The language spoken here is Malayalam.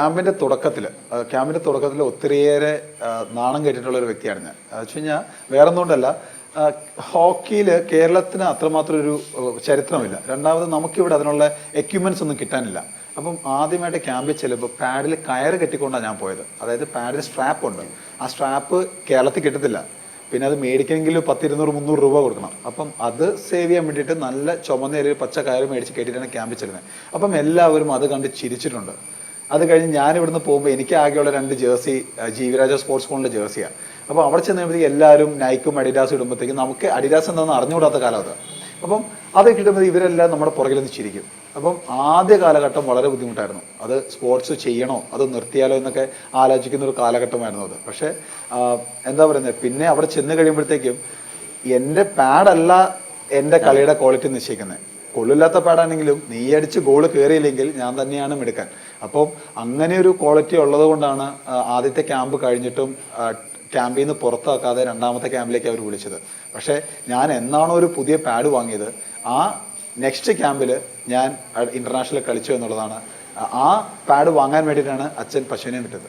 ക്യാമ്പിന്റെ തുടക്കത്തിൽ ക്യാമ്പിന്റെ തുടക്കത്തിൽ ഒത്തിരിയേറെ നാണം കേട്ടിട്ടുള്ള ഒരു വ്യക്തിയാണ് ഞാൻ. എന്ന് വെച്ച് കഴിഞ്ഞാൽ വേറെ ഒന്നുകൊണ്ടല്ല ഹോക്കിയിൽ കേരളത്തിന് അത്രമാത്രം ഒരു ചരിത്രമില്ല. രണ്ടാമത് നമുക്കിവിടെ അതിനുള്ള എക്യുപ്മെന്റ്സ് ഒന്നും കിട്ടാനില്ല. അപ്പം ആദ്യമായിട്ട് ക്യാമ്പിൽ ചെല്ലുമ്പോൾ പാഡിൽ കയറ് കെട്ടിക്കൊണ്ടാണ് ഞാൻ പോയത്. അതായത് പാഡിൽ സ്ട്രാപ്പ് ഉണ്ട്. ആ സ്ട്രാപ്പ് കേരളത്തിൽ കിട്ടത്തില്ല. പിന്നെ അത് മേടിക്കണമെങ്കിൽ പത്തിരുന്നൂറ് മുന്നൂറ് രൂപ കൊടുക്കണം. അപ്പം അത് സേവ് ചെയ്യാൻ വേണ്ടിയിട്ട് നല്ല ചുമന്ന പച്ച കയറ് മേടിച്ച് കെട്ടിയിട്ടാണ് ക്യാമ്പിൽ ചെല്ലുന്നത്. അപ്പം എല്ലാവരും അത് കണ്ട് ചിരിച്ചിട്ടുണ്ട്. അത് കഴിഞ്ഞ് ഞാൻ ഇവിടുന്ന് പോകുമ്പോൾ എനിക്ക് ആകെയുള്ള രണ്ട് ജേഴ്സി ജീവരാജ സ്പോർട്സ് ഫോണിന്റെ ജേഴ്സിയാണ് അപ്പോൾ അവിടെ ചെന്നപ്പോഴത്തേക്ക് എല്ലാവരും നൈക്കും അഡിഡാസും ഇടുമ്പോഴത്തേക്കും നമുക്ക് അഡിഡാസ് എന്താണെന്ന് അറിഞ്ഞുകൂടാത്ത കാലം അത്. അപ്പം അത് കിട്ടുമ്പോൾ ഇവരെല്ലാം നമ്മുടെ പുറകിൽ ചിരിക്കും. അപ്പം ആദ്യ കാലഘട്ടം വളരെ ബുദ്ധിമുട്ടായിരുന്നു. അത് സ്പോർട്സ് ചെയ്യണോ അത് നിർത്തിയാലോ എന്നൊക്കെ ആലോചിക്കുന്ന ഒരു കാലഘട്ടമായിരുന്നു അത്. പക്ഷേ എന്താ പറയുന്നത് പിന്നെ അവിടെ ചെന്ന് കഴിയുമ്പോഴത്തേക്കും എന്റെ പാഡല്ല എന്റെ കളിയുടെ ക്വാളിറ്റി നിശ്ചയിക്കുന്നത് കൊള്ളില്ലാത്ത പാടാണെങ്കിലും നീ അടിച്ച് ഗോൾ കയറിയില്ലെങ്കിൽ ഞാൻ തന്നെയാണ് മിടുക്കാൻ. അപ്പം അങ്ങനെ ഒരു ക്വാളിറ്റി ഉള്ളത് കൊണ്ടാണ് ആദ്യത്തെ ക്യാമ്പ് കഴിഞ്ഞിട്ടും ക്യാമ്പിൽ നിന്ന് പുറത്താക്കാതെ രണ്ടാമത്തെ ക്യാമ്പിലേക്ക് അവർ വിളിച്ചത്. പക്ഷേ ഞാൻ എന്നാണോ ഒരു പുതിയ പാഡ് വാങ്ങിയത് ആ നെക്സ്റ്റ് ക്യാമ്പിൽ ഞാൻ ഇന്റർനാഷണൽ കളിച്ചു എന്നുള്ളതാണ്. ആ പാഡ് വാങ്ങാൻ വേണ്ടിയിട്ടാണ് അച്ഛൻ പശുവിനെ വിട്ടത്.